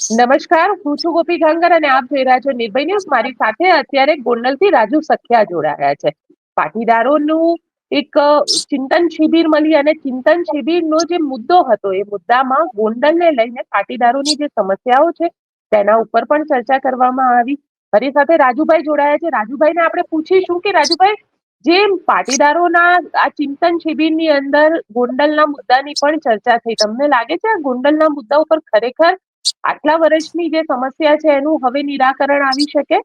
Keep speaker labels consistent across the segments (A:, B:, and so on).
A: નમસ્કાર, હું છું ગોપી ગાંગર અને આપ જોઈ રહ્યા છો નિર્ભય ન્યૂઝ. મારી સાથે અત્યારે ગોંડલથી રાજુ સખિયા જોડાયા છે. પાટીદારોનું એક ચિંતન શિબિર મળી અને ચિંતન શિબિરનો જે મુદ્દો હતો, એ મુદ્દામાં ગોંડલને લઈને પાટીદારોની જે સમસ્યાઓ છે, તેના ઉપર પણ ચર્ચા કરવામાં આવી. મારી સાથે રાજુભાઈ જોડાયા છે. રાજુભાઈને આપણે પૂછીશું કે, રાજુભાઈ જે પાટીદારોના આ ચિંતન શિબિરની અંદર ગોંડલના મુદ્દાની પણ ચર્ચા થઈ, તમને લાગે છે આ ગોંડલના મુદ્દા ઉપર ખરેખર આટલા વર્ષની જે સમસ્યા છે, એનું હવે નિરાકરણ આવી શકે?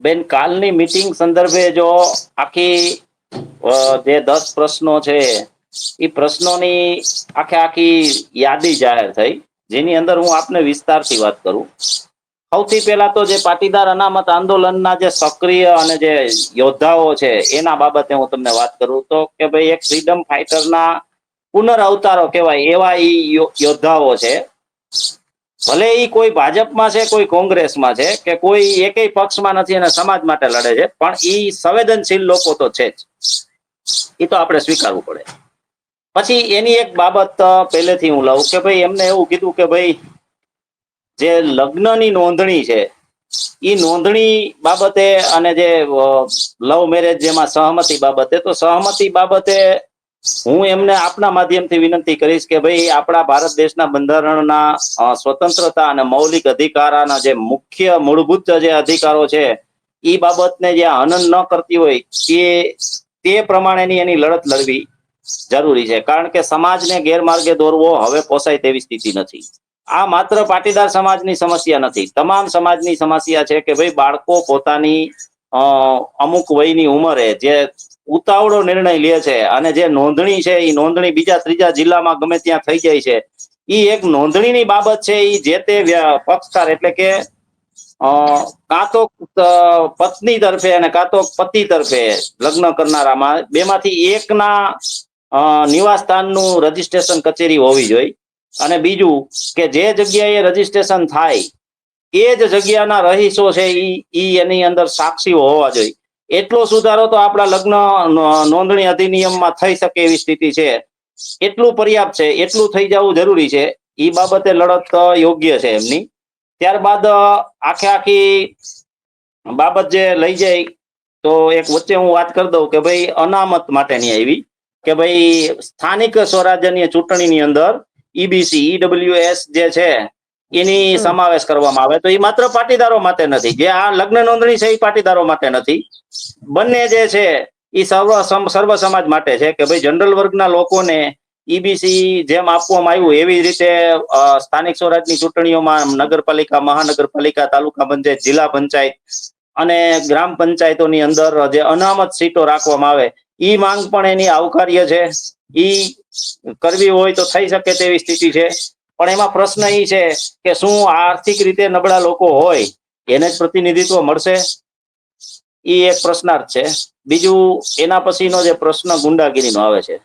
B: બેન, કાલની મીટિંગ સંદર્ભે જો આખી જે દસ પ્રશ્નો છે એ પ્રશ્નોની આખે આખી યાદી જાહેર થઈ. જેની અંદર હું આપને વિસ્તારથી વાત કરું. સૌથી પહેલા તો જે પાટીદાર અનામત આંદોલનના જે સક્રિય અને જે યોદ્ધાઓ છે, એના બાબતે હું તમને વાત કરું. તો કે ભાઈ, એક ફ્રીડમ ફાઇટરના પુનરઅવતારો કહેવાય એવા ઈ યોદ્ધાઓ છે. ભલે એ કોઈ ભાજપમાં છે, કોઈ કોંગ્રેસમાં છે, કે કોઈ એકેય પક્ષમાં નથી અને સમાજ માટે લડે છે, પણ એ સંવેદનશીલ લોકો તો છે જ. એ તો આપણે સ્વીકારવું પડે. પછી એની એક બાબત પહેલેથી હું લઉં કે ભાઈ એમને એવું કીધું કે ભાઈ જે લગ્નની નોંધણી છે એ નોંધણી બાબતે અને જે લવ મેરેજ જેમાં સહમતી બાબતે, તો સહમતી બાબતે હું એમને આપના માધ્યમથી વિનંતી કરીશ કે ભાઈ, આપણા ભારત દેશના બંધારણના સ્વતંત્રતા અને મૌલિક અધિકારના જે મુખ્ય મૂળભૂત જે અધિકારો છે એ બાબતને જે હનન ન કરતી હોય તે તે પ્રમાણેની એની લડત લડવી જરૂરી છે. કારણ કે સમાજને ગેરમાર્ગે દોરવો હવે પોસાય તેવી સ્થિતિ નથી. આ માત્ર પાટીદાર સમાજની સમસ્યા નથી. તમામ સમાજની સમસ્યા છે કે ભાઈ, બાળકો પોતાની અમુક વયની ઉંમરે જે ઉતાવળો નિર્ણય લે છે અને જે નોંધણી છે એ નોંધણી બીજા ત્રીજા જિલ્લામાં ગમે ત્યાં થઈ જાય છે એ એક નોંધણીની બાબત છે એ જે તે પક્ષકાર એટલે કે કાં તો પત્ની તરફે અને કાં તો પતિ તરફે લગ્ન કરનારામાં બેમાંથી એકના નિવાસ સ્થાનનું રજીસ્ટ્રેશન કચેરી હોવી જોઈએ. અને બીજું કે જે જગ્યાએ રજીસ્ટ્રેશન થાય એ જ જગ્યાના રહીશો છે ઈ એની અંદર સાક્ષીઓ હોવા જોઈએ. એટલો સુધારો તો આપણા લગ્ન નોંધણી અધિનિયમમાં થઈ શકે એવી સ્થિતિ છે. એટલું પર્યાપ્ત છે, એટલું થઈ જવું જરૂરી છે. એ બાબતે લડત યોગ્ય છે એમની. ત્યારબાદ આખે આખી બાબત જે લઈ જાય, તો એક વચ્ચે હું વાત કરી દઉં કે ભાઈ અનામત માટેની આવી. કે ભાઈ સ્થાનિક સ્વરાજ્યની ચૂંટણીની અંદર ઈબીસી ઈડબ્લ્યુએસ જે છે એની સમાવેશ કરવામાં આવે. તો એ માત્ર પાટીદારો માટે નથી. જે આ લગ્ન નોંધણી છે એ પાટીદારો માટે નથી. બંને જે છે એ સર્વ સર્વ સમાજ માટે છે કે ભાઈ જનરલ વર્ગના લોકોને ઈબીસી જેમ આપવામાં આવ્યું એવી રીતે સ્થાનિક સ્વરાજની ચૂંટણીઓમાં નગરપાલિકા મહાનગરપાલિકા તાલુકા પંચાયત જિલ્લા પંચાયત અને ગ્રામ પંચાયતોની અંદર જે અનામત સીટો રાખવામાં આવે ઈ માંગ પણ એની આવકાર્ય છે. ઈ કરવી હોય તો થઈ શકે તેવી સ્થિતિ છે. પણ એમાં પ્રશ્ન એ છે કે શું આર્થિક રીતે નબળા લોકો હોય એને જ પ્રતિનિધિત્વ મળશે? એ એક પ્રશ્નાર્થ છે. બીજું એના પછીનો જે પ્રશ્ન ગુંડાગીરીનો આવે છે.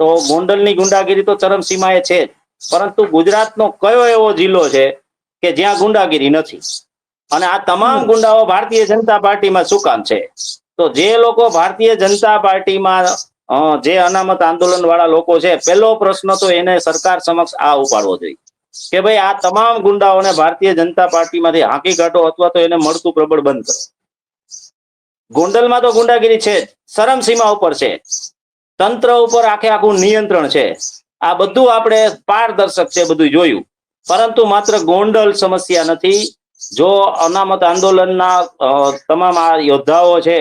B: તો ગોંડલની ગુંડાગીરી તો ચરમસીમાએ છે જ. પરંતુ ગુજરાતનો કયો એવો જિલ્લો છે કે જ્યાં ગુંડાગીરી નથી? અને આ તમામ ગુંડાઓ ભારતીય જનતા પાર્ટીમાં શું કામ છે? તો જે લોકો ભારતીય જનતા પાર્ટીમાં જે અનામત આંદોલન વાળા લોકો છે, પહેલો પ્રશ્ન તો એને સરકાર સમક્ષ આ ઉપાડવો જોઈએ. કે ભાઈ, આ તમામ ગુંડાઓને ભારતીય જનતા પાર્ટીમાંથી હાંકી કાઢો અથવા તો એને મળતું પ્રબળ બંધ કરો. ગોંડલમાં તો ગુંડાગીરી છે, શરમ સીમા ઉપર છે. તંત્ર ઉપર આખે આખું નિયંત્રણ છે. આ બધું આપણે પારદર્શક છે, બધું જોયું. પરંતુ માત્ર ગોંડલ સમસ્યા નથી. જો અનામત આંદોલનના તમામ આ યોદ્ધાઓ છે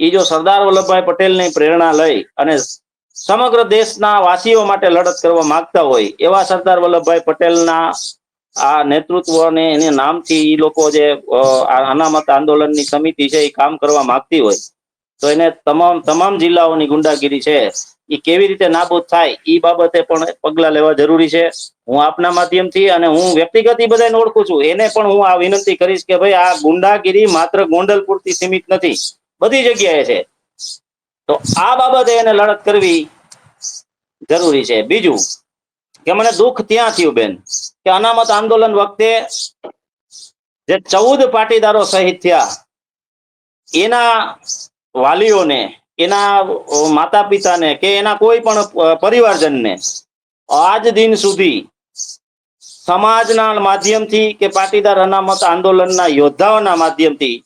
B: એ જો સરદાર વલ્લભભાઈ પટેલની પ્રેરણા લઈ અને સમગ્ર દેશના વાસીઓ માટે લડત કરવા માંગતા હોય, એવા સરદાર વલ્લભભાઈ પટેલના આ નેતૃત્વ અને એના નામથી એ લોકો જે અનામત આંદોલનની સમિતિ છે એ કામ કરવા માંગતી હોય, તો એને તમામ તમામ જિલ્લાઓની ગુંડાગીરી છે એ કેવી રીતે નાબૂદ થાય એ બાબતે પણ પગલા લેવા જરૂરી છે. હું આપના માધ્યમથી અને હું વ્યક્તિગત ઈ બધાને ઓળખું છું, એને પણ હું આ વિનંતી કરીશ કે ભાઈ આ ગુંડાગીરી માત્ર ગોંડલ પૂરતી સીમિત નથી બધી જગ્યાએ છે. તો આ બાબતે એને લડત કરવી જરૂરી છે. બીજું કે મને દુઃખ ત્યાં થયું બેન, કે અનામત આંદોલન વખતે જે ચૌદ પાટીદારો શહીદ થયા, એના વાલીઓને, એના માતા પિતાને કે એના કોઈ પણ પરિવારજનને આજ દિન સુધી સમાજના માધ્યમથી કે પાટીદાર અનામત આંદોલનના યોદ્ધાઓના માધ્યમથી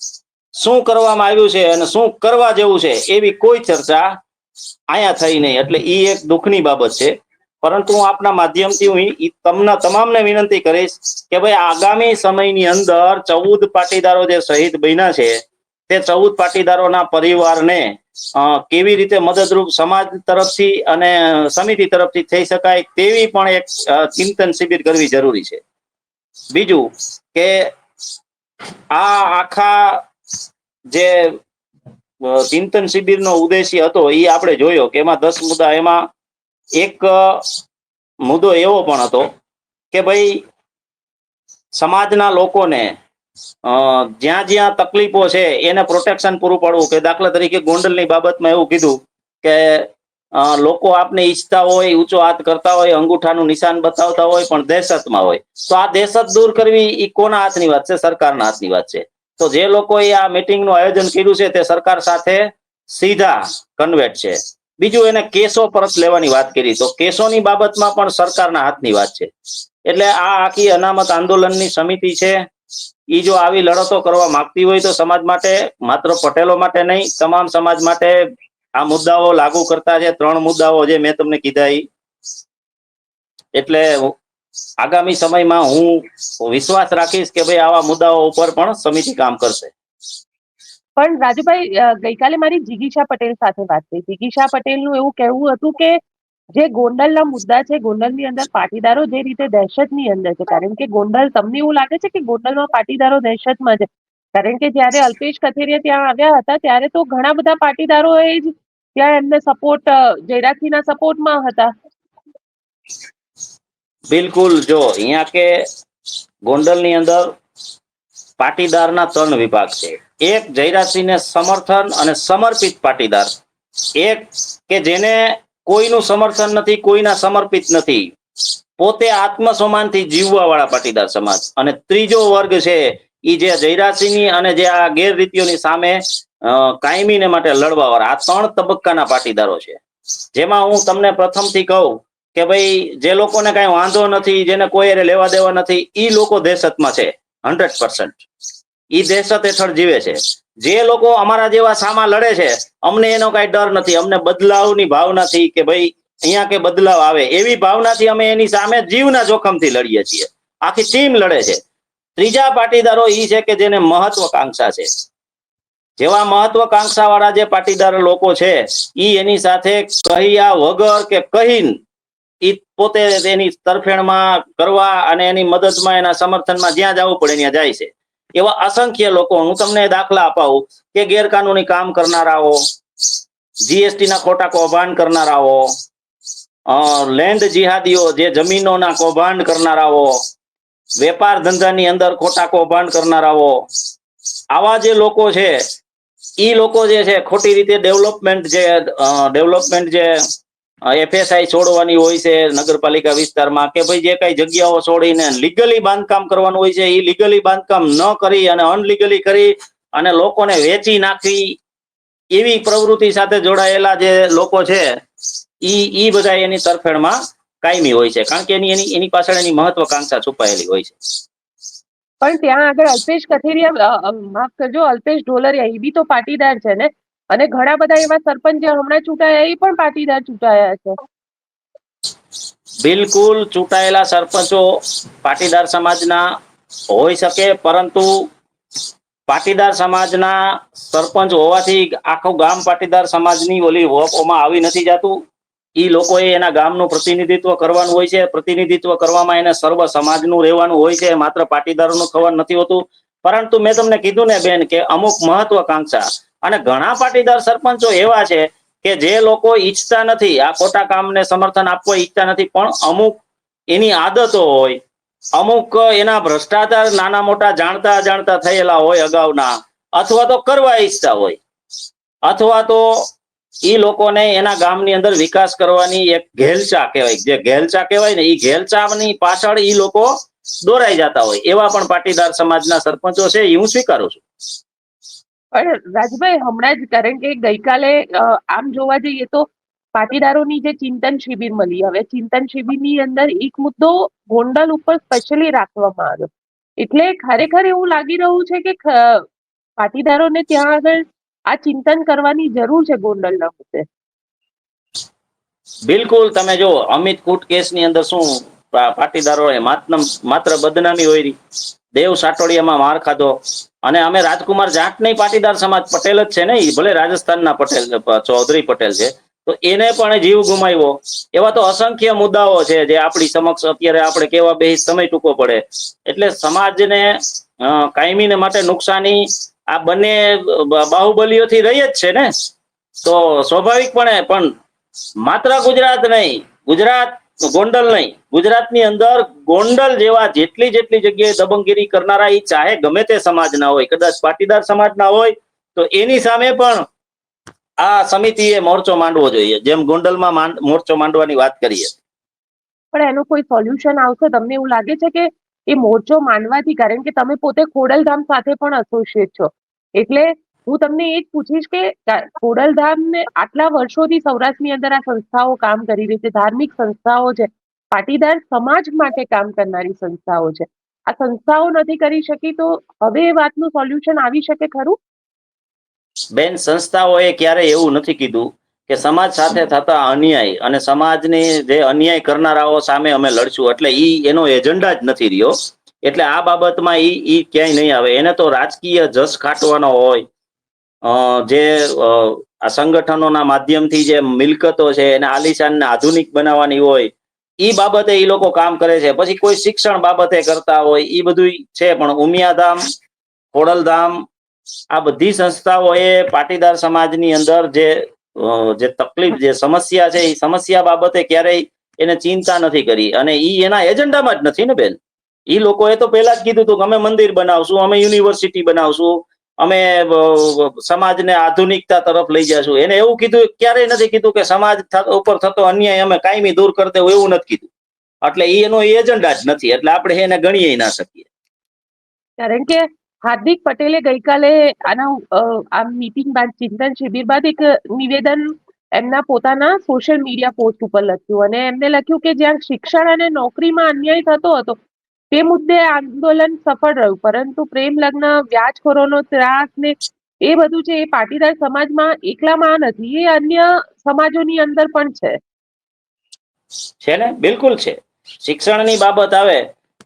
B: શું કરવામાં આવ્યું છે અને શું કરવા જેવું છે એવી કોઈ ચર્ચા અહીંયા થઈ નહીં. એટલે એ એક દુઃખની બાબત છે. પરંતુ હું આપના માધ્યમથી હું તમને તમામને વિનંતી કરીશ કે ભાઈ આગામી સમયની અંદર ચૌદ પાટીદારો જે શહીદ બન્યા છે, તે ચૌદ પાટીદારોના પરિવારને કેવી રીતે મદદરૂપ સમાજ તરફથી અને સમિતિ તરફથી થઈ શકાય તેવી પણ એક ચિંતન શિબિર કરવી જરૂરી છે. બીજું કે આ આખા જે ચિંતન શિબિરનો ઉદ્દેશ્ય હતો એ આપણે જોયો કે એમાં દસ મુદ્દા, એમાં એક મુદ્દો એવો પણ હતો કે ભાઈ સમાજના લોકોને જ્યાં જ્યાં તકલીફો છે, એને પ્રોટેક્શન પૂરું પાડવું. કે દાખલા તરીકે ગોંડલની બાબતમાં એવું કીધું કે લોકો આપને ઈચ્છતા હોય, ઊંચો હાથ કરતા હોય, અંગૂઠાનું નિશાન બતાવતા હોય, પણ દહેશતમાં હોય. તો આ દહેશત દૂર કરવી એ કોના હાથની વાત છે? સરકારના હાથની વાત છે. તો જે લોકોએ આ મીટિંગનું આયોજન કર્યું છે તે સરકાર સાથે સીધા કન્વેટ છે. બીજું એને કેસો પરત લેવાની વાત કરી. તો કેસોની બાબતમાં પણ સરકારના હાથની વાત છે. એટલે આ આખી અનામત આંદોલનની સમિતિ છે. ઈ જો આવી લડતો કરવા માંગતી હોય તો સમાજ માટે, માત્ર પટેલો માટે નહીં, તમામ સમાજ માટે આ મુદ્દાઓ લાગુ કરતા છે. ત્રણ મુદ્દાઓ જે મેં તમને કીધા એટલે આગામી સમયમાં હું વિશ્વાસ રાખીશ કે ભાઈ આવા મુદ્દાઓ ઉપર પણ સમિતિ કામ કરશે.
A: પણ રાજુભાઈ ગઈકાલે મારી જીગીશા પટેલ સાથે વાત થઈ. જીગીશા પટેલનું એવું કહેવું હતું કે જે ગોંડલના મુદ્દા છે, ગોંડલની અંદર પાટીદારો જે રીતે દહેશતની અંદર છે, કારણ કે ગોંડલ તમને એવું લાગે છે કે ગોંડલમાં પાટીદારો દહેશતમાં છે. કારણ કે જ્યારે અલ્પેશ કથેરિયા ત્યાં આવ્યા હતા, ત્યારે તો ઘણા બધા પાટીદારો એ જ ત્યાં એમને સપોર્ટ જયરાજસિંહના સપોર્ટમાં હતા.
B: બિલકુલ, જો, અહીંયા કે ગોંડલની અંદર પાટીદારના ત્રણ વિભાગ છે. એક જયરાજસિંહને સમર્થન અને સમર્પિત પાટીદાર. એક કે જેને કોઈનું સમર્થન નથી, કોઈના સમર્પિત નથી. પોતે આત્મસન્માનથી જીવવા વાળા પાટીદાર સમાજ. અને ત્રીજો વર્ગ છે એ જે જયરાજસિંહની અને જે આ ગેરરીતિઓની સામે કાયમીને માટે લડવા વાળા આ ત્રણ તબક્કાના પાટીદારો છે. જેમાં હું તમને પ્રથમથી કહું કે ભાઈ જે લોકોને કઈ વાંધો નથી, જેને કોઈ એને લેવા દેવા નથી એ લોકો દહેશતમાં છે હંડ્રેડ પર્સન્ટ. એ દહેશત હેઠળ જીવે છે. જે લોકો અમારા જેવા સામા લડે છે, અમને એનો કઈ ડર નથી, અમને બદલાવની ભાવનાથી કે ભાઈ અહીંયા કે બદલાવ આવે. એવી ભાવનાથી અમે એની સામે જીવના જોખમથી લડીએ છીએ. આખી ટીમ લડે છે. ત્રીજા પાટીદારો એ છે કે જેને મહત્વકાંક્ષા છે. જેવા મહત્વકાંક્ષા વાળા જે પાટીદાર લોકો છે એ એની સાથે કહ્યા વગર કે કહીન ઈ પોતે એની તરફેણમાં કરવા અને એની મદદમાં, એના સમર્થનમાં જ્યાં જવું પડે ત્યાં જાય છે. એવા અસંખ્ય લોકો, હું તમને દાખલા અપાવું, કે ગેરકાનૂની કામ કરનારાઓ જીએસટી ના ખોટા કૌભાંડ કરનારાઓ લેન્ડ જિહાદીઓ, જે જમીનોના કૌભાંડ કરનારાઓ, વેપાર ધંધાની અંદર ખોટા કૌભાંડ કરનારાઓ, આવા જે લોકો છે એ લોકો જે છે, ખોટી રીતે ડેવલપમેન્ટ જે ડેવલપમેન્ટ જે એફએસઆઈ છોડવાની હોય છે, નગરપાલિકા વિસ્તારમાં કે ભાઈ જે કઈ જગ્યાઓ છોડીને લીગલી બાંધકામ કરવાનું હોય છે, એ લીગલી બાંધકામ ન કરી અને અનલીગલી કરી અને લોકોને વેચી નાખવી એવી પ્રવૃત્તિ સાથે જોડાયેલા જે લોકો છે, ઈ ઈ બધા એની તરફેણમાં કાયમી હોય છે. કારણ કે એની એની એની પાછળ એની મહત્વકાંક્ષા છુપાયેલી હોય છે.
A: પણ ત્યાં આગળ અલ્પેશ કથેરિયા માફ કરજો, અલ્પેશ ઢોલરિયા, એ બી તો પાટીદાર છે ને? અને ઘણા બધા એવા સરપંચ જે હમણાં ચૂંટાયા એ પણ પાટીદાર ચૂંટાયા છે.
B: બિલકુલ ચૂંટાયેલા સરપંચો પાટીદાર સમાજના હોઈ શકે, પરંતુ પાટીદાર સમાજના સરપંચ હોવાથી આખું ગામ પાટીદાર સમાજની ઓલી વોપોમાં આવી નથી જતું. એ લોકોએ એના ગામનું પ્રતિનિધિત્વ કરવાનું હોય છે. પ્રતિનિધિત્વ કરવામાં એને સર્વ સમાજનું રહેવાનું હોય છે. માત્ર પાટીદારોનું થવાનું નથી હોતું. પરંતુ મેં તમને કીધું ને બેન કે અમુક મહત્વકાંક્ષા અને ઘણા પાટીદાર સરપંચો એવા છે કે જે લોકો ઈચ્છતા નથી, આ ખોટા કામને સમર્થન આપવા ઈચ્છતા નથી, પણ અમુક એની આદતો હોય, અમુક એના ભ્રષ્ટાચાર નાના મોટા જાણતા જાણતા થયેલા હોય અગાઉના, અથવા તો કરવા ઈચ્છતા હોય, અથવા તો એ લોકોને એના ગામની અંદર વિકાસ કરવાની એક ઘેલચા કહેવાય, જે ઘેલચા કહેવાય ને એ ઘેલચાની પાછળ ઈ લોકો દોરાઈ જતા હોય, એવા પણ પાટીદાર સમાજના સરપંચો છે, એ હું સ્વીકારું છું.
A: પણ રાજભાઈ, હમણાં જ, કારણ કે ગઈકાલે આમ જોવા જઈએ તો પાટીદારોની જે ચિંતન શિબિર મળી, હવે ચિંતન શિબિરની અંદર એક મુદ્દો ગોંડલ ઉપર સ્પેશિયલી રાખવામાં આવ્યો. એટલે ખરેખર એવું લાગી રહ્યું છે કે પાટીદારોને ત્યાં આગળ આ ચિંતન કરવાની જરૂર છે ગોંડલના મુદ્દે.
B: બિલકુલ, તમે જો, અમિત કૂટ કેસની અંદર શું પાટીદારો પાટીદારોએ માત્ર બદનામી હોય દેવ સાટોડિયામાં માર ખાધો. અને અમે રાજકુમાર જાટની પાટીદાર સમાજ પટેલ જ છે ને ભલે રાજસ્થાનના પટેલ ચૌધરી પટેલ છે. તો એને પણ જીવ ગુમાવ્યો. એવા તો અસંખ્ય મુદ્દાઓ છે જે આપણી સમક્ષ અત્યારે આપણે કેવા બે સમય ટૂંકો પડે. એટલે સમાજને કાયમીને માટે નુકસાની આ બંને બાહુબલીઓથી રહી જ છે ને? તો સ્વાભાવિકપણે પણ માત્ર ગુજરાત નહીં, ગુજરાત ગોંડલ નહીં. ગુજરાતની અંદર ગોંડલ જેવા જેટલી જેટલી જગ્યાએ દબંગગીરી કરનારા એ ચાહે ગમે તે સમાજના હોય, કદાચ પાટીદાર સમાજના હોય, તો એની સામે પણ આ સમિતિએ મોરચો માંડવો જોઈએ. જેમ ગોંડલમાં મોરચો માંડવાની વાત કરીએ.
A: પણ એનું કોઈ સોલ્યુશન આવશે? તમને એવું લાગે છે કે એ મોરચો માંડવાથી, કારણ કે તમે પોતે ખોડલધામ સાથે પણ એસોસિએટ છો. એટલે હું તમને એ જ પૂછીશ કે ખોડલધામ ને આટલા વર્ષોથી સૌરાષ્ટ્રની અંદર આ સંસ્થાઓ કામ કરી રહી છે, ધાર્મિક સંસ્થાઓ છે, પાટીદાર સમાજ માટે કામ કરનારી સંસ્થાઓ છે. આ સંસ્થાઓ નથી કરી શકી તો હવે એ વાતનું સોલ્યુશન આવી શકે ખરું?
B: બેન, સંસ્થાઓએ ક્યારેય એવું નથી કીધું કે સમાજ સાથે થતા અન્યાય અને સમાજની જે અન્યાય કરનારાઓ સામે અમે લડશું, એટલે ઈ એનો એજન્ડા જ નથી રહ્યો. એટલે આ બાબતમાં ઈ ઈ ક્યાંય નહીં આવે. એને તો રાજકીય જસ ખાટવાનો હોય જે આ સંગઠનોના માધ્યમથી જે મિલકતો છે, એને આલિશાનને આધુનિક બનાવવાની હોય એ બાબતે ઈ લોકો કામ કરે છે. પછી કોઈ શિક્ષણ બાબતે કરતા હોય, ઈ બધું છે, પણ ઉમિયાધામ, ખોડલધામ, આ બધી સંસ્થાઓએ પાટીદાર સમાજની અંદર જે જે તકલીફ, જે સમસ્યા છે એ સમસ્યા બાબતે ક્યારેય એને ચિંતા નથી કરી. અને એ એના એજન્ડામાં જ નથી ને બેન? ઈ લોકોએ તો પહેલા જ કીધું હતું કે અમે મંદિર બનાવશું, અમે યુનિવર્સિટી બનાવશું અમે સમાજને આધુનિકતા તરફ લઈ જશું એને એવું કીધું, ક્યારેય નથી કીધું કે સમાજ ઉપર થતો અન્યાય અમે કાયમી દૂર કરી દેવું એવું નથી કીધું. એટલે એનો એજન્ડા જ નથી. એટલે આપણે એને ગણીએ ના શકીએ.
A: કારણ કે હાર્દિક પટેલે ગઈકાલે આના આ મીટિંગ બાદ, ચિંતન શિબિર બાદ એક નિવેદન એમના પોતાના સોશિયલ મીડિયા પોસ્ટ ઉપર લખ્યું. અને એમને લખ્યું કે જ્યાં શિક્ષણ અને નોકરીમાં અન્યાય થતો હતો તે મુદ્દે આંદોલન સફળ રહ્યું. પરંતુ પ્રેમ લગ્ન, વ્યાજખોરોનો ત્રાસ ને એ બધું છે એ પાટીદાર સમાજમાં એકલામાં નથી, એ અન્ય સમાજોની અંદર પણ છે.
B: છે ને? બિલકુલ છે. શિક્ષણની બાબત આવે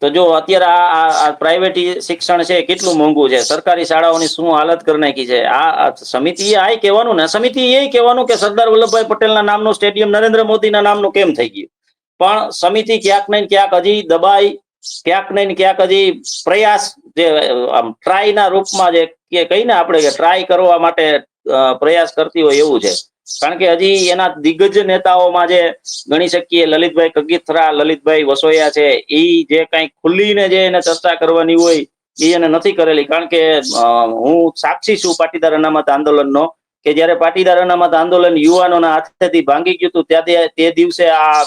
B: તો જો અત્યારે આ પ્રાઇવેટ શિક્ષણ છે કેટલું મોંઘું છે? સરકારી શાળાઓની શું હાલત કરી નાખી છે? આ સમિતિએ આ કહેવાનું ને સમિતિ એ કહેવાનું કે સરદાર વલ્લભભાઈ પટેલના નામનું સ્ટેડિયમ નરેન્દ્ર મોદીના નામનું કેમ થઈ ગયું? પણ સમિતિ ક્યાંક ને ક્યાંક હજી દબાઈ ક્યાંક નહીં ક્યાંક હજી પ્રયાસ જે, આમ ટ્રાયના રૂપમાં જે કે કહીને આપણે કે ટ્રાય કરવા માટે પ્રયાસ કરતી હોય એવું છે. કારણ કે હજી એના દિગ્ગજ નેતાઓમાં જે ગણી શકીએ, લલિતભાઈ કગીથરા, લલિતભાઈ વસોયા છે એ જે કઈ ખુલ્લીને જે એને ચર્ચા કરવાની હોય એ એને નથી કરેલી. કારણ કે હું સાક્ષી છું પાટીદાર અનામત આંદોલનનો, કે જ્યારે પાટીદાર અનામત આંદોલન યુવાનોના હાથેથી ભાંગી ગયું હતું ત્યાં તે દિવસે આ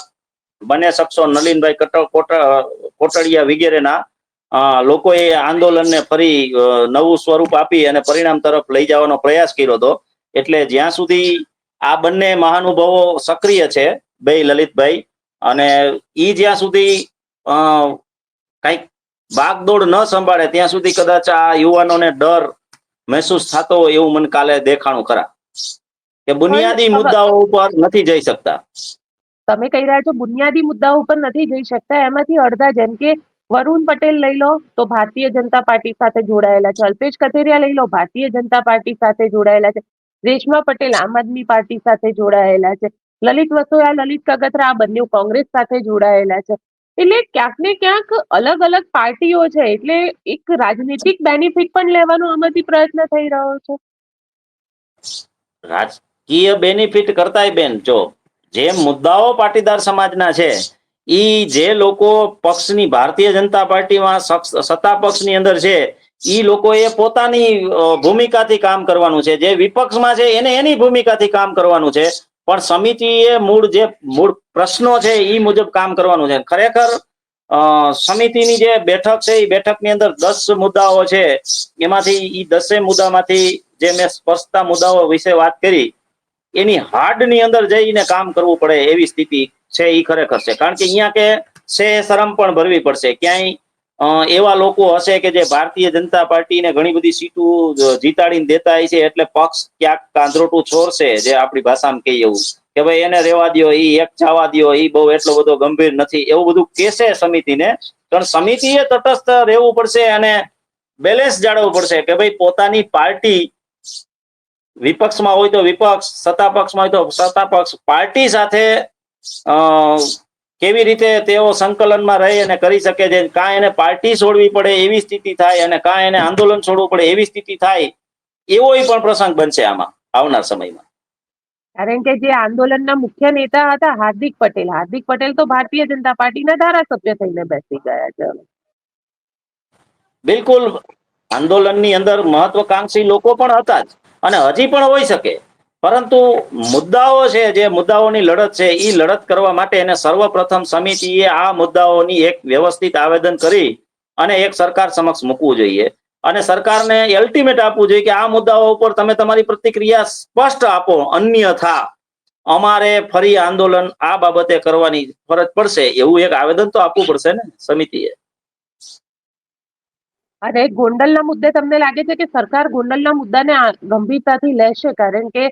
B: બંને શખ્સો નલિનભાઈ કટ- કોટ- કોટડિયા વગેરેના લોકોએ આંદોલનને ફરી નવું સ્વરૂપ આપી અને પરિણામ તરફ લઈ જવાનો પ્રયાસ કર્યો હતો. એટલે જ્યાં સુધી આ બંને મહાનુભાવો સક્રિય છે બે લલિતભાઈ અને ઈ જ્યાં સુધી કંઈક બાગદોડ ન સંભાળે ત્યાં સુધી કદાચ આ યુવાનોને ડર મહેસૂસ થતો હોય એવું મને કાલે દેખાણું ખરા. કે બુનિયાદી મુદ્દાઓ ઉપર નથી જઈ શકતા.
A: તમે કહી રહ્યા છો બુનિયાદી મુદ્દાઓ ઉપર નથી જઈ શકતા, એમાંથી અડધા જેમ કે વરુણ પટેલ લઈ લો તો ભારતીય જનતા પાર્ટી સાથે જોડાયેલા છે. અલ્પેશ કથેરિયા લઈ લો, ભારતીય જનતા પાર્ટી સાથે જોડાયેલા છે. રેશમા પટેલ આમ આદમી પાર્ટી સાથે જોડાયેલા છે. લલિત વસોયા, લલિત કગથરા આ બંને કોંગ્રેસ સાથે જોડાયેલા છે. એટલે ક્યાંક ને ક્યાંક અલગ અલગ પાર્ટીઓ છે, એટલે એક રાજનીતિક બેનિફિટ પણ લેવાનો આમાંથી પ્રયત્ન થઈ રહ્યો છે.
B: રાજકીય બેનિફિટ કરતાય બેન, જો જે મુદ્દાઓ પાટીદાર સમાજના છે, ઈ જે લોકો પક્ષની ભારતીય જનતા પાર્ટીમાં સત્તા પક્ષની અંદર છે, ઈ લોકોએ પોતાની ભૂમિકાથી કામ કરવાનું છે. જે વિપક્ષમાં છે, એને એની ભૂમિકાથી કામ કરવાનું છે. પણ સમિતિએ મૂળ જે, મૂળ પ્રશ્નો છે, ઈ મુજબ કામ કરવાનું છે. ખરેખર સમિતિની જે બેઠક છે એ બેઠકની અંદર દસ મુદ્દાઓ છે. એમાંથી ઈ દસે મુદ્દામાંથી જે મેં સ્પષ્ટતા મુદ્દાઓ વિશે વાત કરી એની હાર્ડની અંદર જઈને કામ કરવું પડે એવી સ્થિતિ છે એ ખરેખર છે. કારણ કે અહીંયા કે છે શરમ પણ ભરવી પડશે. ક્યાંય એવા લોકો હશે કે જે ભારતીય જનતા પાર્ટીને ઘણી બધી સીટો જીતાડીને દેતા હોય છે એટલે પક્ષ ક્યાંક કાંદરોટું છોડશે, જે આપણી ભાષામાં કહીએ એવું. કે ભાઈ એને રેવા દ્યો એ એક જવા દ્યો એ બહુ એટલો બધો ગંભીર નથી. એવું બધું કહેશે સમિતિને. પણ સમિતિએ તટસ્થ રહેવું પડશે અને બેલેન્સ જાળવવું પડશે કે ભાઈ પોતાની પાર્ટી વિપક્ષમાં હોય તો વિપક્ષ સત્તા પક્ષમાં હોય તો સત્તા પક્ષ પાર્ટી સાથે કેવી રીતે તેઓ સંકલનમાં રહી અને કરી શકે છે કાં એને પાર્ટી છોડવી પડે એવી સ્થિતિ થાય અને કાં એને આંદોલન છોડવું પડે એવી સ્થિતિ થાય એવો પણ પ્રસંગ બનશે આમાં આવનાર સમયમાં.
A: કારણ કે જે આંદોલનના મુખ્ય નેતા હતા હાર્દિક પટેલ. હાર્દિક પટેલ તો ભારતીય જનતા પાર્ટીના ધારાસભ્ય થઈને બેસી ગયા છે.
B: બિલકુલ આંદોલનની અંદર મહત્વકાંક્ષી લોકો પણ હતા જ. અને હજી પણ હોઈ શકે. પરંતુ મુદ્દાઓ છે, જે મુદ્દાઓની લડત છે એ લડત કરવા માટે એને સર્વપ્રથમ સમિતિએ આ મુદ્દાઓની એક વ્યવસ્થિત આવેદન કરી અને એક સરકાર સમક્ષ મૂકવું જોઈએ. અને સરકારને અલ્ટિમેટ આપવું જોઈએ કે આ મુદ્દાઓ ઉપર તમે તમારી પ્રતિક્રિયા સ્પષ્ટ આપો. અન્યથા અમારે ફરી આંદોલન આ બાબતે કરવાની ફરજ પડશે. એવું એક આવેદન તો આપવું પડશે ને સમિતિએ.
A: અને ગોંડલના મુદ્દે તમને લાગે છે કે સરકાર ગોંડલના મુદ્દાને ગંભીરતાથી લેશે? કારણ કે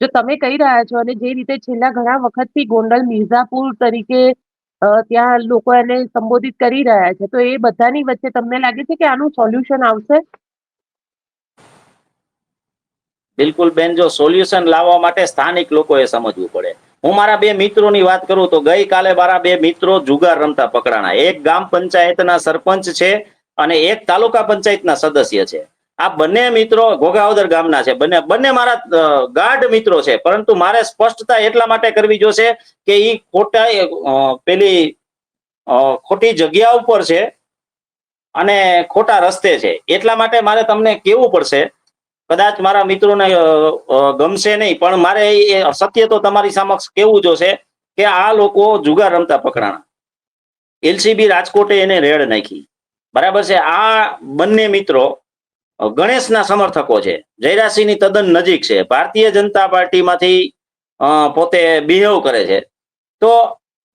A: જો તમે કહી રહ્યા છો અને જે રીતે છેલ્લા ઘણા વખતથી ગોંડલ મિર્ઝાપુર તરીકે ત્યાં લોકો એને સંબોધિત કરી રહ્યા છે, તો એ બધાની વચ્ચે તમને લાગે છે કે આનું સોલ્યુશન આવશે?
B: બિલકુલ બેન, જો સોલ્યુશન લાવવા માટે સ્થાનિક લોકોએ સમજવું પડે. હું મારા બે મિત્રોની વાત કરું તો ગઈકાલે મારા બે મિત્રો જુગાર રમતા પકડાણા. એક ગામ પંચાયતના સરપંચ છે અને એક તાલુકા પંચાયતના સદસ્ય છે. આ બંને મિત્રો ઘોઘાવદર ગામના છે. બંને બંને મારા ગાઢ મિત્રો છે. પરંતુ મારે સ્પષ્ટતા એટલા માટે કરવી જોશે કે એ ખોટા પેલી ખોટી જગ્યા ઉપર છે અને ખોટા રસ્તે છે. એટલા માટે મારે તમને કેવું પડશે, કદાચ મારા મિત્રોને ગમશે નહીં, પણ મારે એ સત્ય તો તમારી સમક્ષ કેવું જોશે કે આ લોકો જુગાર રમતા પકડાણા. એલસીબી રાજકોટે એને રેડ નાખી. બરાબર છે? આ બંને મિત્રો ગણેશના સમર્થકો છે. જયરાસિંહની તદ્દન નજીક છે. ભારતીય જનતા પાર્ટીમાંથી પોતે બિહેવ કરે છે. તો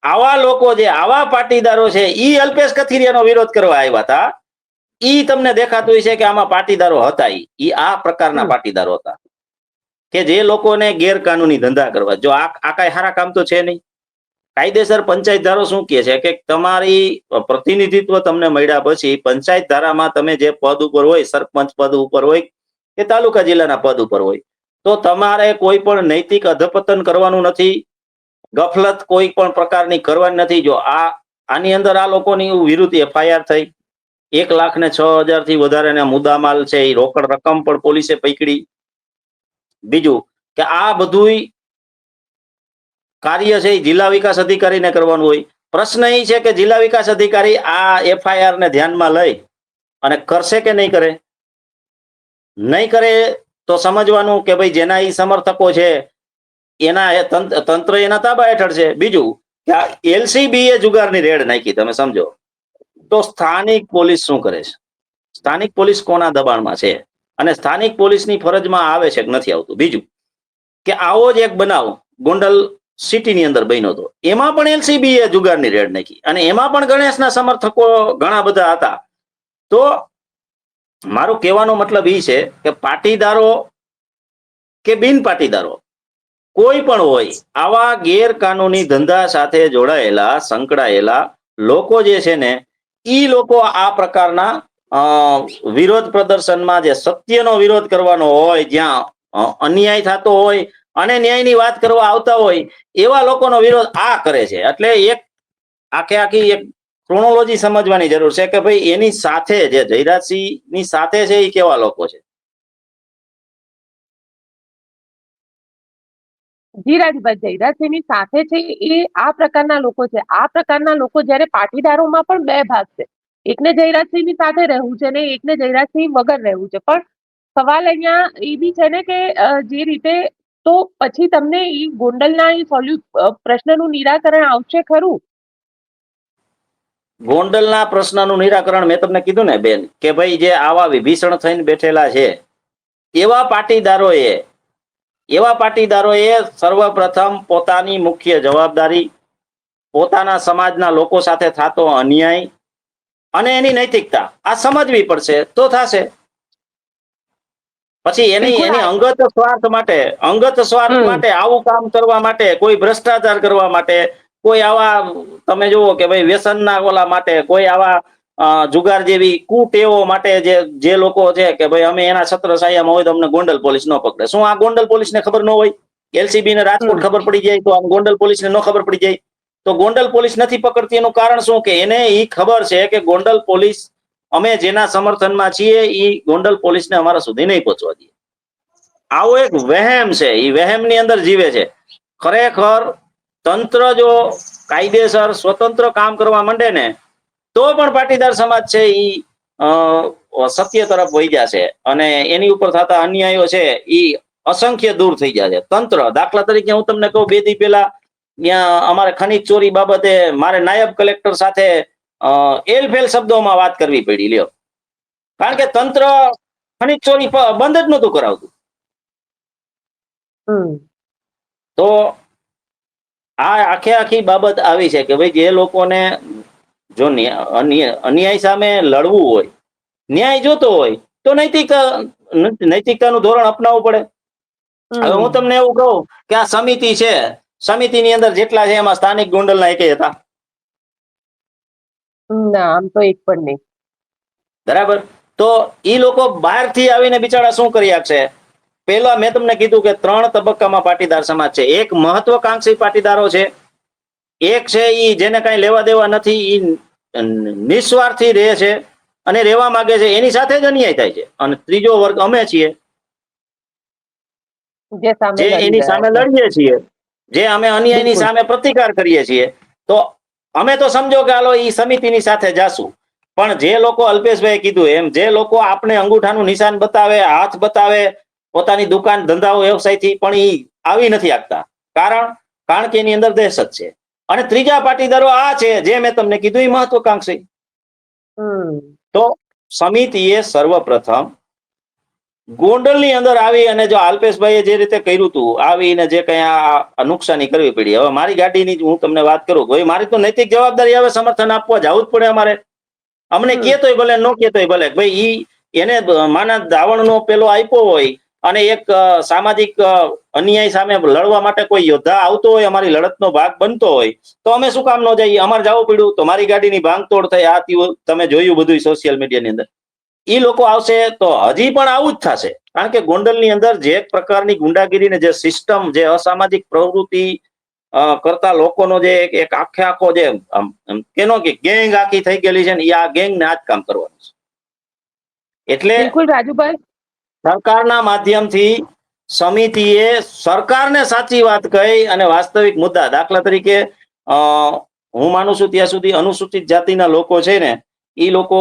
B: આવા લોકો જે આવા પાટીદારો છે ઈ અલ્પેશ કથિરિયાનો વિરોધ કરવા આવ્યા હતા. ઈ તમને દેખાતું હોય છે કે આમાં પાટીદારો હતા ઈ. ઈ આ પ્રકારના પાટીદારો હતા. કે જે લોકોને ગેરકાનૂની ધંધા કરવા. જો આ આ કાંઈ સારા કામ તો છે નહીં. કાયદેસર પંચાયત ધારો શું કહે છે? કે તમારી પ્રતિનિધિત્વ તમને મળ્યા પછી પંચાયત ધારામાં તમે જે પદ ઉપર હોય, સરપંચ પદ ઉપર હોય કે તાલુકા જિલ્લાના પદ ઉપર હોય, તો તમારે કોઈ પણ નૈતિક અધપતન કરવાનું નથી, ગફલત કોઈ પણ પ્રકારની કરવાની નથી. જો આ, આની અંદર આ લોકોની વિરુદ્ધ એફઆઈઆર થઈ, એક લાખ ને છ હજારથી વધારે મુદ્દામાલ છે, એ રોકડ રકમ પણ પોલીસે પકડી. બીજું કે આ બધુંય કાર્ય છે એ જિલ્લા વિકાસ અધિકારીને કરવાનું હોય. પ્રશ્ન એ છે કે જિલ્લા વિકાસ અધિકારી આ એફઆઈઆર ને ધ્યાનમાં લઈ અને કરશે કે નહીં કરે? નહીં કરે તો સમજવાનું કે ભાઈ જેના એ સમર્થકો છે, એના તંત્ર એના તાબા હેઠળ છે. બીજું કે આ એલસીબી એ જુગારની રેડ નાખી, તમે સમજો. તો સ્થાનિક પોલીસ શું કરે છે? સ્થાનિક પોલીસ કોના દબાણમાં છે? અને સ્થાનિક પોલીસની ફરજમાં આવે છે કે નથી આવતું? બીજું કે આવો જ એક બનાવ, ગોંડલ સિટીની અંદર બન્યો હતો. એમાં પણ એલસીબી એ જુગારની રેડ નાખી અને એમાં પણ ગણેશના સમર્થકો ઘણા બધા હતા. તો મારું કહેવાનો મતલબ એ છે કે પાટીદારો કે બિન પાટીદારો, કોઈ પણ હોય, આવા ગેરકાનૂની ધંધા સાથે જોડાયેલા, સંકળાયેલા લોકો જે છે ને એ લોકો આ પ્રકારના વિરોધ પ્રદર્શનમાં જે સત્યનો વિરોધ કરવાનો હોય, જ્યાં અન્યાય થતો હોય અને ન્યાયની વાત કરવા આવતા હોય, એવા લોકોનો વિરોધ આ કરે છે. એટલે એક આખે આખી એક ક્રોનોલોજી સમજવાની જરૂર છે કે ભાઈ એની સાથે જે જયરાજસિંહની સાથે છે એ કેવા લોકો છે?
A: જી રાજભાઈ જયરાજસિંહની સાથે છે એ આ પ્રકારના લોકો છે. આ પ્રકારના લોકો જ્યારે પાટીદારોમાં પણ બે ભાગ છે. એકને જયરાજસિંહની સાથે રહેવું છે ને એકને જયરાજસિંહ વગર રહેવું છે. પણ સવાલ અહીંયા એ બી છે ને કે જે રીતે તો પછી તમને એ ગોંડલના એ પ્રશ્નનું નિરાકરણ આવશે ખરું?
B: ગોંડલના પ્રશ્નનું નિરાકરણ મેં તમને કીધું ને બેન, કે ભાઈ જે આવા વિભીષણ થઈને બેઠેલા છે, એવા પાટીદારોએ એવા પાટીદારોએ સર્વપ્રથમ પોતાની મુખ્ય જવાબદારી પોતાના સમાજના લોકો સાથે થતો અન્યાય અને એની નૈતિકતા આ સમજવી પડશે, તો થશે. પછી એની એની અંગત સ્વાર્થ માટે અંગત સ્વાર્થ માટે આવું કામ કરવા માટે કોઈ ભ્રષ્ટાચાર કરવા માટે કોઈ આવા તમે જુઓ કે ભાઈ વ્યસનના ઓલા માટે કોઈ આવા જુગાર જેવી કુટેવો માટે જે જે લોકો છે કે ભાઈ અમે એના છત્ર સાયામાં હોય તો અમને ગોંડલ પોલીસ ન પકડે. શું આ ગોંડલ પોલીસ ને ખબર ન હોય? એલસીબી ને રાજકોટ ખબર પડી જાય તો આમ ગોંડલ પોલીસને ન ખબર પડી જાય? તો ગોંડલ પોલીસ નથી પકડતી એનું કારણ શું? કે એને એ ખબર છે કે ગોંડલ પોલીસ અમે જેના સમર્થનમાં છીએ એ ગોંડલ પોલીસને અમારા સુધી નહીં પહોંચવા દઈએ આવો એક વહેમ છે એ વહેમની અંદર જીવે છે. ખરેખર તંત્ર જો કાયદેસર, સ્વતંત્ર કામ કરવા માંડે ને, તો પણ પાટીદાર સમાજ છે એ સત્ય તરફ વહી જશે અને એની ઉપર થતા અન્યાયો છે એ અસંખ્ય દૂર થઈ જશે તંત્ર, દાખલા તરીકે હું તમને કહું, બે દી પહેલા ત્યાં અમારે ખનીજ ચોરી બાબતે મારે નાયબ કલેક્ટર સાથે એલફેલ શબ્દોમાં વાત કરવી પડી લ્યો. કારણ કે તંત્ર ખનિજ ચોરી બંધ જ નહોતું કરાવતું. તો આ આખે આખી બાબત આવી છે કે ભાઈ જે લોકોને જો અન્યાય સામે લડવું હોય ન્યાય જોતો હોય તો નૈતિક નૈતિકતાનું ધોરણ અપનાવવું પડે. હવે હું તમને એવું કહું કે આ સમિતિ છે સમિતિની અંદર જેટલા છે એમાં સ્થાનિક ગોંડલના એકે હતા.
A: ના આમ તો એક પણ નહીં.
B: બરાબર? તો એ લોકો બહારથી આવીને બિચારા શું કરી આપશે? પહેલા મેં તમને કીધું કે ત્રણ તબક્કામાં પાટીદાર સમાજ છે. એક મહત્વકાંક્ષી પાટીદારો છે. એક છે એ જેને કઈ લેવા દેવા નથી ઈ નિસ્વાર્થી રહે છે અને રહેવા માંગે છે. એની સાથે જ અન્યાય થાય છે. અને ત્રીજો વર્ગ અમે છીએ.
A: જે
B: એની સામે લડીએ છીએ. જે અમે અન્યાયની. સામે પ્રતિકાર કરીએ છીએ. તો અમે તો સમજો કે હાલો ઈ સમિતિની સાથે જાશું. પણ જે લોકો અલ્પેશભાઈ કીધું એમ જે લોકો આપણે અંગૂઠાનું નિશાન બતાવે હાથ બતાવે પોતાની દુકાન ધંધાઓ વ્યવસાયથી પણ ઈ આવી નથી આપતા. કારણ કારણ કે એની અંદર દહેશત છે. અને ત્રીજા પાટીદારો આ છે જે મેં તમને કીધું એ મહત્વકાંક્ષી.
A: હમ.
B: તો સમિતિએ સર્વપ્રથમ ગોંડલની અંદર આવી અને જો અલ્પેશભાઈએ જે રીતે કર્યું હતું આવીને જે કઈ આ નુકસાની કરવી પડી. હવે મારી ગાડીની જ હું તમને વાત કરું ભાઈ મારી તો નૈતિક જવાબદારી હવે સમર્થન આપવા જવું જ પડે અમારે. અમને. કેતોય ભલે ન કેતોય ભલે ભાઈ ઈ એને માના દાવણનો પેલો આપ્યો હોય અને એક સામાજિક અન્યાય સામે લડવા માટે કોઈ યોદ્ધા આવતો હોય અમારી લડતનો ભાગ બનતો હોય તો અમે શું કામ ન જઈએ? અમારે જવું પડ્યું તો મારી ગાડીની ભાંગતોડ થઈ. આ તમે જોયું બધું સોશિયલ મીડિયાની અંદર. ઈ લોકો આવશે તો હજી પણ આવું જ થશે. કારણ કે ગોંડલની અંદર જે પ્રકારની ગુંડાગીરી ને જે સિસ્ટમ જે અસામાજિક પ્રવૃત્તિ કરતા લોકોનો જે એક એક આખે આખો જે કેનો કે ગેંગ આખી થઈ ગયેલી છે ને એ આ ગેંગ ને આ જ કામ કરવાનું છે. એટલે
A: બિલકુલ રાજુભાઈ.
B: સરકારના માધ્યમથી સમિતિએ સરકારને સાચી વાત કહી અને વાસ્તવિક મુદ્દા દાખલા તરીકે અ, હું માનું છું ત્યાં સુધી અનુસૂચિત જાતિના લોકો છે ને એ લોકો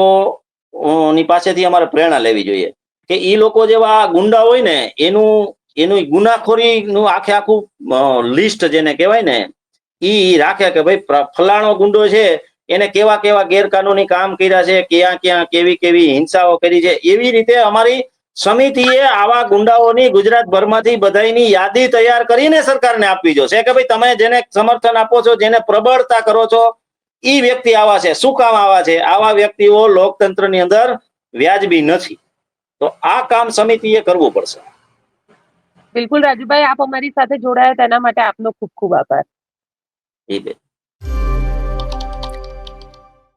B: ની પાસેથી અમારે પ્રેરણા લેવી જોઈએ. કે એ લોકો જેવા ગુંડા હોય ને, એનું એનું ગુનાખોરીનું આખે આખું લિસ્ટ જેને કહેવાય ને એ રાખે કે ભાઈ ફલાણો ગુંડો છે, એને કેવા કેવા ગેરકાનૂની કામ કર્યા છે, ક્યાં ક્યાં, કેવી કેવી હિંસાઓ કરી છે, એવી રીતે અમારી સમિતિએ આવા ગુંડાઓની ગુજરાતભરમાંથી બધાની યાદી તૈયાર કરીને સરકારને આપવી જોશે કે ભાઈ તમે જેને સમર્થન આપો છો, જેને પ્રબળતા કરો છો ઈ વ્યક્તિ આવા છે. શું કામ આવા છે? આવા વ્યક્તિઓ લોકતંત્રની અંદર વ્યાજબી નથી. તો આ કામ સમિતિએ કરવું પડશે.
A: બિલકુલ રાજુભાઈ આપ અમારી સાથે જોડાયા તેના માટે આપનો ખૂબ ખૂબ આભાર.
B: જી બેન